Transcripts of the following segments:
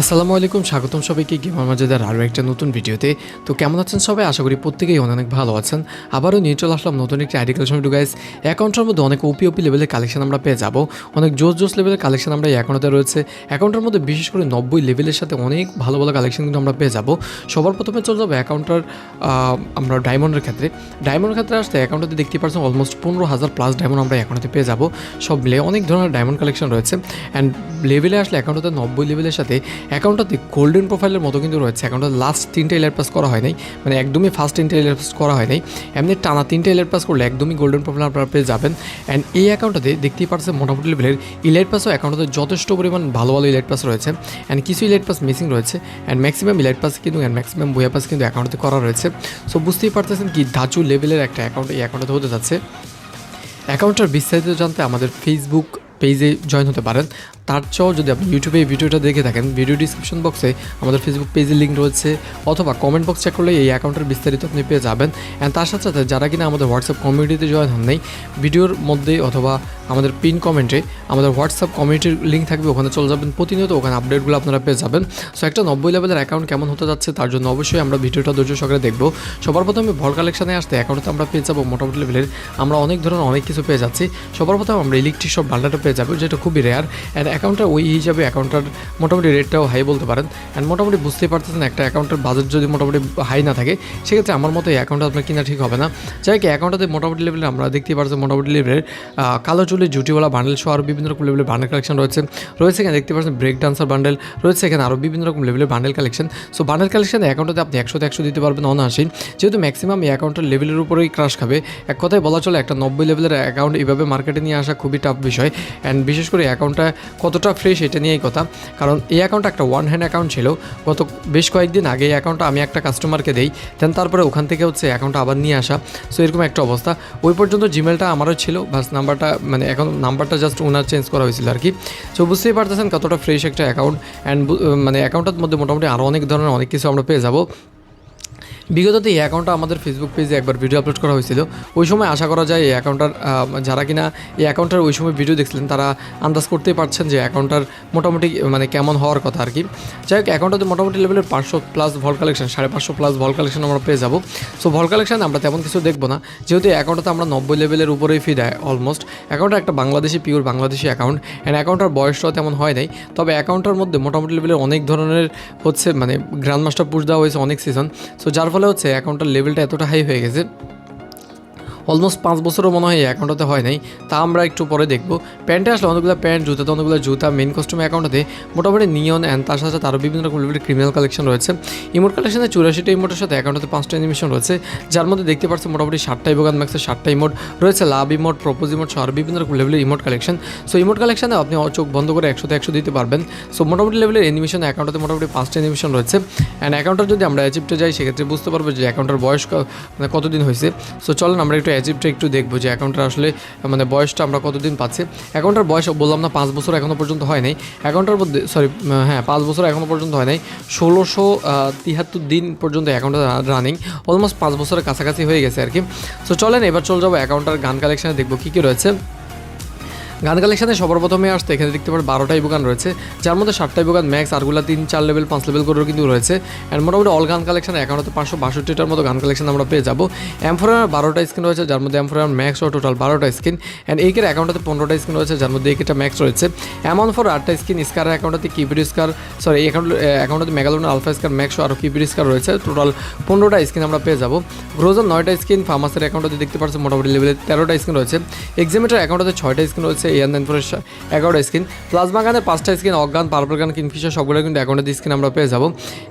আসসালামু আলাইকুম, স্বাগতম সবাইকে গেমার মাঝেদার আরও একটা নতুন ভিডিওতে। তো কেমন আছেন সবাই? আশা করি প্রত্যেকেই অনেক ভালো আছেন। আবারও নিয়ে চলে আসলাম নতুন একটি আইডি কালেকশন ভিডিও গাইস অ্যাকাউন্টের মধ্যে অনেক ওপি ওপি লেভেলের কালেকশন আমরা পেয়ে যাব। অনেক জোস জোস লেভেলের কালেকশন আমরা এই অ্যাকাউন্টে রয়েছে। অ্যাকাউন্টের মধ্যে বিশেষ করে নব্বই লেভেলের সাথে অনেক ভালো ভালো কালেকশন কিন্তু আমরা পেয়ে যাব। সবার প্রথমে চলে যাব অ্যাকাউন্টার আমরা ডায়মন্ডের ক্ষেত্রে। ডায়মন্ডের ক্ষেত্রে আসতে অ্যাকাউন্টে দেখতে পাচ্ছেন অলমোস্ট পনেরো হাজার প্লাস ডায়মন্ড আমরা অ্যাকাউন্টে পেয়ে যাব। সব মিলে অনেক ধরনের ডায়মন্ড কালেকশন রয়েছে। অ্যান্ড লেভেলে আসলে অ্যাকাউন্টতে নব্বই লেভেলের সাথে অ্যাকাউন্টটাতে গোল্ডেন প্রোফাইলের মতো কিন্তু রয়েছে। অ্যাকাউন্টে লাস্ট তিনটে এলার পাস করা হয় নাই। মানে একদমই ফার্স্ট তিনটে এলার পাস করা হয় নাই। এমনি টানা তিনটে এলার পাস করলে একদমই গোল্ডেন প্রোফাইল আপনারা পেয়ে যাবেন। অ্যান্ড এই অ্যাকাউন্টটাতে দেখতেই পাচ্ছেন মোটামুটি লেভেলের ইলাইট পাসও অ্যাকাউন্টে যথেষ্ট পরিমাণ ভালো ভালো ইলাইট পাস রয়েছে। অ্যান্ড কিছু ইলাইট পাস মিসিং রয়েছে। অ্যান্ড ম্যাক্সিমাম ইলাইট পাস কিন্তু অ্যান্ড ম্যাক্সিমাম বইয়া পাস কিন্তু অ্যাকাউন্টে করা রয়েছে। সো বুঝতেই পারতেছেন কি ধাচু লেভেলের একটা অ্যাকাউন্ট এই অ্যাকাউন্টে হতে যাচ্ছে। অ্যাকাউন্টটার বিস্তারিত জানতে আমাদের ফেসবুক পেজে জয়েন হতে পারেন। তার চেয়েও যদি আপনি ইউটিউবে এই ভিডিওটা দেখে থাকেন ভিডিও ডিসক্রিপশন বক্সে আমাদের ফেসবুক পেজের লিঙ্ক রয়েছে, অথবা কমেন্ট বক্স চেক করলে এই অ্যাকাউন্টের বিস্তারিত আপনি পেয়ে যাবেন। অ্যান্ড তার সাথে সাথে যারা কিনা আমাদের হোয়াটসঅ্যাপ কমিউনিটিতে জয়েন হন নাই ভিডিওর মধ্যে অথবা আমাদের পিন কমেন্টে আমাদের হোয়াটসঅ্যাপ কমিউনিটির লিঙ্ক থাকবে, ওখানে চলে যাবেন। প্রতিনিয়ত ওখানে আপডেটগুলো আপনারা পেয়ে যাবেন। সো একটা নব্বই লেভেলের অ্যাকাউন্ট কেমন হতে যাচ্ছে তার জন্য অবশ্যই আমরা ভিডিওটা ধৈর্য সহকারে দেখব। সবার প্রথমে ভল কালেকশানে আসতে অ্যাকাউন্টে আমরা পেয়ে যাব মোটামুটি লেভেলের আমরা অনেক ধরনের অনেক কিছু পেয়ে যাচ্ছি। সবার প্রথমে আমরা ইলেকট্রিক সব বান্ডাটা পেয়ে যাব, যেটা খুবই রেয়ার অ্যান্ড অ্যাকাউন্টটা ওই হিসাবে অ্যাকাউন্টটার মোটামুটি রেটটাও হাই বলতে পারেন। অ্যান্ড মোটামুটি বুঝতেই পারতেছেন একটা অ্যাকাউন্টের বাজেট যদি মোটামুটি হাই না থাকে, সেক্ষেত্রে আমার মতো এই অ্যাকাউন্টটা আপনার কিনা ঠিক হবে না। যাই কি অ্যাকাউন্টটাতে মোটামুটি লেভেলে আমরা দেখতেই পাচ্ছি মোটামুটি লেভেলের কালো চুলের জুটিওয়ালা বান্ডেল সহ আরও বিভিন্ন রকম লেভেলের বান্ডেল কালেকশন রয়েছে। রয়েছে এখানে দেখতে পাচ্ছেন ব্রেক ডান্সার বান্ডেল রয়েছে এখানে আরও বিভিন্ন রকম লেভেলের bundle collection so bundle collection অ্যাকাউন্টে আপনি একশোতে একশো দিতে পারবেন অনায়াসেই যেহেতু ম্যাক্সিমাম এই অ্যাকাউন্টের লেভেলের উপরেই ক্রাশ খাবে, এক কথায় বলা চলে একটা নব্বই লেভেলের অ্যাকাউন্ট এইভাবে মার্কেটে নিয়ে আসা খুবই টাফ বিষয়। অ্যান্ড বিশেষ করে অ্যাকাউন্টটা কতটা ফ্রেশ এটা নিয়েই কথা। কারণ এই অ্যাকাউন্ট একটা ওয়ান হ্যান্ড অ্যাকাউন্ট ছিল। গত বেশ কয়েকদিন আগে এই অ্যাকাউন্টটা আমি একটা কাস্টমারকে দেই। দেন তারপরে ওখান থেকে হচ্ছে অ্যাকাউন্টটা আবার নিয়ে আসা। সো এরকম একটা অবস্থা। ওই পর্যন্ত জিমেলটা আমারও ছিল। বাস নাম্বারটা মানে এখন নাম্বারটা জাস্ট ওনার চেঞ্জ করা হয়েছিল আর কি। সো বুঝতেই পারতেছেন কতটা ফ্রেশ একটা অ্যাকাউন্ট অ্যান্ড মানে অ্যাকাউন্টের মধ্যে মোটামুটি আরও অনেক ধরনের অনেক কিছু আমরা পেয়ে যাব। বিগততে এই অ্যাকাউন্টটা আমাদের ফেসবুক পেজে একবার ভিডিও আপলোড করা হয়েছিল। ওই সময় আশা করা যায় এই অ্যাকাউন্টটার যারা কিনা এই অ্যাকাউন্টটার ওই সময় ভিডিও দেখছিলেন, তারা আন্দাজ করতেই পারছেন যে অ্যাকাউন্টটার মোটামুটি মানে কেমন হওয়ার কথা আর কি। যাই হোক অ্যাকাউন্টটাতে মোটামুটি লেভেলের পাঁচশো প্লাস ভল কালেকশন সাড়ে পাঁচশো প্লাস ভল কালেকশন আমরা পেয়ে যাব। সো ভল কালেকশন আমরা তেমন কিছু দেখব না। যেহেতু অ্যাকাউন্টটাতে আমরা নব্বই লেভেলের উপরেই ফি দেয় অলমোস্ট অ্যাকাউন্টটা একটা Bangladeshi pure Bangladeshi account and অ্যাকাউন্টার বয়সটাও তেমন হয় নাই। তবে অ্যাকাউন্টার মধ্যে মোটামুটি লেভেলের অনেক ধরনের হচ্ছে মানে গ্র্যান্ড মাস্টার পুশ দেওয়া হয়েছে অনেক সিজন সো যার ফলে হচ্ছে অ্যাকাউন্টের লেভেলটা এতটা হাই হয়ে গেছে। অলমোস্ট পাঁচ বছরও মনে হয় এই অ্যাকাউন্টটাতে হয় নাই। তা আমরা একটু পরে দেখব। প্যান্টে আসলে অনেকগুলো প্যান্ট জুতাতে অনেকগুলো জুতা মেন কস্টিউম অ্যাকাউন্টে মোটামুটি নিয়ন অ্যান্ড তার সাথে আরও বিভিন্ন রকম ক্রিমিনাল কালেকশন রয়েছে। ইমোট কালেকশনে চুরাশিটা ইমোটের সাথে অ্যাকাউন্টে পাঁচটা অ্যানিমেশন রয়েছে। যার মধ্যে দেখতে পাচ্ছেন মোটামুটি ষাটটা ইবোগান ম্যাক্সের ষাটটা ইমোট রয়েছে লাভ ইমোট প্রপোজ ইমোট সহ বিভিন্ন রকম লেভেলের ইমোট কালেকশন সো ইমোট কালেকশনে আপনি চোখ বন্ধ করে একশোতে একশো দিতে পারবেন। সো মোটামুটি লেভেলের অ্যানিমেশন অ্যাকাউন্টে মোটামুটি পাঁচটা অ্যানিমেশন রয়েছে। অ্যান্ড অ্যাকাউন্টার যদি আমরা অ্যাজিপ্টে যাই, সেক্ষেত্রে বুঝতে পারব যে অ্যাকাউন্টের বয়স মানে কতদিন হয়েছে সো চলেন আমরা একটু অ্যাজিপ্টে একটু দেখব যে অ্যাকাউন্টটা আসলে মানে বয়সটা আমরা কতদিন পাচ্ছি। অ্যাকাউন্টার বয়স বললাম না, পাঁচ বছর এখনও পর্যন্ত হয় নাই। অ্যাকাউন্টার মধ্যে সরি হ্যাঁ পাঁচ বছর এখনও পর্যন্ত হয় নাই। ষোলোশো তিয়াত্তর দিন পর্যন্ত অ্যাকাউন্টটা রানিং অলমোস্ট পাঁচ বছরের কাছাকাছি হয়ে গেছে আর কি। সো চলেন, এবার চলে যাব অ্যাকাউন্টার গান কালেকশানে দেখব কী কী রয়েছে। গান কালেকশানে সবার প্রথমে আসতে এখানে দেখতে পারেন বারোটাই বোগান রয়েছে। যার মধ্যে সাতটাই বোগান ম্যাক্স, আরগুলা, তিন, চার লেভেল, পাঁচ লেভেল করেও কিন্তু রয়েছে। অ্যান্ড মোটামুটি অল গান কালেকশন একান্নতে পাঁচশো বাষট্টিটার মতো গান কালেকশন আমরা পেয়ে যাব। এমফোরার বারোটা স্ক্রিন রয়েছে, যার মধ্যে এমফোরার ম্যাক্স ও টোটাল বারোটা স্ক্রিন অ্যান্ড এইকের অ্যাকাউন্টে পনেরোটা স্ক্রিন রয়েছে, যার মধ্যে এইকেটা ম্যাক্স রয়েছে। এমন ফর আটটা স্ক্রিন স্কার অ্যাকাউন্টে কিপিড স্কার সরি এই অ্যাকাউন্ট অ্যাকাউন্টে মেগালোনের আলফা স্কার ম্যাক্স আরও কিপিড স্কার রয়েছে। টোটাল পনেরোটা স্ক্রিন আমরা পেয়ে যাব। গ্রোজার নয়টা স্ক্রিন ফার্মাসের অ্যাকাউন্টে দেখতে পাচ্ছেন মোটামুটি লেভেলে তেরোটা স্ক্রিন রয়েছে। এক্সামিটার অ্যাকাউন্টে ছয়টা স্ক্রিন রয়েছে। এয়ার নাইন ফোরের এগারোটা স্ক্রিন প্লাজমা গানের পাঁচটা স্ক্রিন অজ্ঞান পার্পল গান কিংফিশার সবগুলো কিন্তু অ্যাকাউন্টে স্ক্রিন আমরা পেয়ে যাব।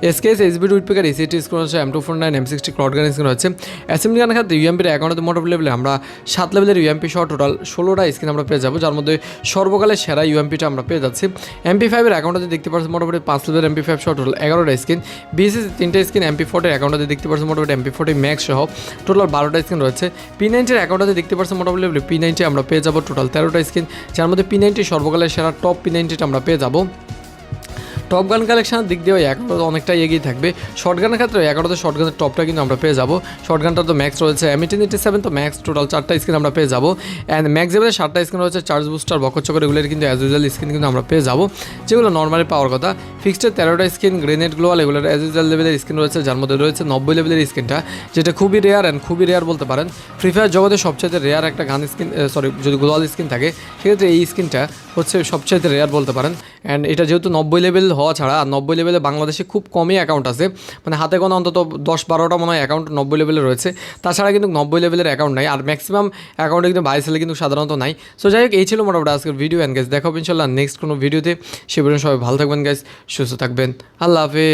এসকেএস এসবি উইটপিকার এসিটি স্ক্রিন হচ্ছে M two four nine M sixty clod gun screen হচ্ছে অ্যাসেম্বলি গানের ক্ষেত্রে ইউএমপির অ্যাকাউন্টে মোটামুটি লেভেলে আমরা সাত লেভেলের ইউএমপি সহ টোটাল ষোলোটা স্ক্রিন আমরা পেয়ে যাব, যার মধ্যে সর্বকালের সেরা ইউএমপিটা আমরা পেয়ে যাচ্ছি। এমপি ফাইভের অ্যাকাউন্টে দেখতে পাচ্ছি মোটামুটি পাঁচ লেভেলের এমপি ফাইভ সহ টোটাল এগারোটা স্ক্রিন বিএসএস তিনটে স্ক্রিন এমপি ফোর্টের অ্যাকাউন্টে দেখতে পাচ্ছি মোটামুটি এমপি ফোর্টি ম্যাক্স সহ টোটাল বারোটা স্ক্রিন রয়েছে। পি নাইনটির অ্যাকাউন্টে দেখতে পাচ্ছি মোটামুটি পি নাইনটি আমরা পেয়ে যাব টোটাল তেরোটা স্ক্রিন যার মধ্যে পি নাইনটি সর্বকালের সেরা টপ পি নাইনটিটা আমরা পেয়ে যাব। টপ গান কালেকশনের দিক দিয়েও ওই এগারোতে অনেকটাই এগিয়ে থাকবে। শর্ট গানের ক্ষেত্রে এগারোতে শর্ট গানের টপটা কিন্তু আমরা পেয়ে যাব। শর্ট গানটা তো ম্যাক্স রয়েছে এমিটেন এইটি সেভেন তো ম্যাক্স টোটাল চারটা স্ক্রিন আমরা পেয়ে যাব। অ্যান্ড ম্যাক্স লেভেলের সাতটা স্ক্রিন রয়েছে চার্জ বুস্টার বকর বকচকর এগুলোর কিন্তু অ্যাজ ইউজুয়াল স্ক্রিন কিন্তু আমরা পেয়ে যাব। যেগুলো নর্মালি পাওয়ার কথা। ফিক্সডের তেরোটা স্ক্রিন গ্রেনেড গ্লোয়াল এগুলোর অ্যাজ ইউজুয়াল লেভেলের স্ক্রিন রয়েছে, যার মধ্যে রয়েছে নব্বই লেভেলের স্ক্রিনটা যেটা খুবই রেয়ার অ্যান্ড খুবই রেয়ার বলতে পারেন। ফ্রি ফায়ার জগতে সবচেয়ে রেয়ার একটা গান স্ক্রিন সরি যদি গ্লোয়াল স্ক্রিন থাকে, সেক্ষেত্রে এই স্ক্রিনটা হচ্ছে সবচেয়ে রেয়ার বলতে পারেন। অ্যান্ড এটা যেহেতু নব্বই লেভেল হওয়া ছাড়া, আর নব্বই লেভেলে বাংলাদেশে খুব কমই অ্যাকাউন্ট আছে। মানে হাতে কোনো অন্তত দশ বারোটা মনে হয় অ্যাকাউন্ট নব্বই লেভেলে রয়েছে। তাছাড়া কিন্তু নব্বই লেভেলের অ্যাকাউন্ট নাই, আর ম্যাক্সিমাম অ্যাকাউন্টে কিন্তু বাইসেলে কিন্তু সাধারণত নাই। সো যাই হোক, এই ছিল মোটামুটি আজকের ভিডিও অ্যান্ড গাইজ দেখাবো ইনশাল্লাহ নেক্সট কোনো ভিডিওতে সে পর্যন্ত সবাই ভালো থাকবেন গাইজ সুস্থ থাকবেন। আল্লাহ হাফেজ।